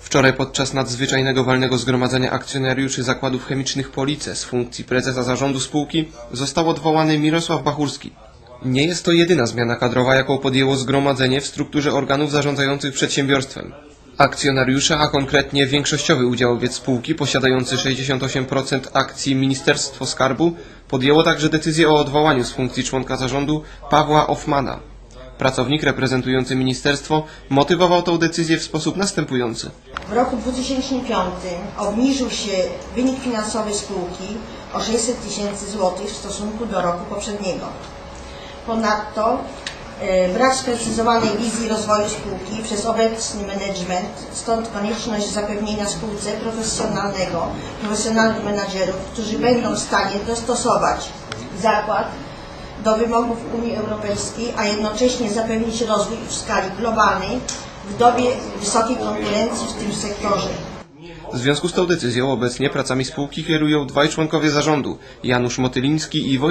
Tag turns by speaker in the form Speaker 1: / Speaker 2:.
Speaker 1: Wczoraj podczas nadzwyczajnego walnego zgromadzenia akcjonariuszy zakładów chemicznych Police z funkcji prezesa zarządu spółki został odwołany Mirosław Bachurski. Nie jest to jedyna zmiana kadrowa, jaką podjęło zgromadzenie w strukturze organów zarządzających przedsiębiorstwem. Akcjonariusze, a konkretnie większościowy udziałowiec spółki posiadający 68% akcji Ministerstwo Skarbu podjęło także decyzję o odwołaniu z funkcji członka zarządu Pawła Hoffmana. Pracownik reprezentujący ministerstwo motywował tę decyzję w sposób następujący.
Speaker 2: W roku 2005 obniżył się wynik finansowy spółki o 600 tysięcy złotych w stosunku do roku poprzedniego. Ponadto e, brak sprecyzowanej wizji rozwoju spółki przez obecny management, stąd konieczność zapewnienia spółce profesjonalnego, profesjonalnych menadżerów, którzy będą w stanie dostosować zakład do wymogów Unii Europejskiej, a jednocześnie zapewnić rozwój w skali globalnej w dobie wysokiej konkurencji w tym sektorze.
Speaker 1: W związku z tą decyzją obecnie pracami spółki kierują dwaj członkowie zarządu, Janusz Motyliński i Wojciech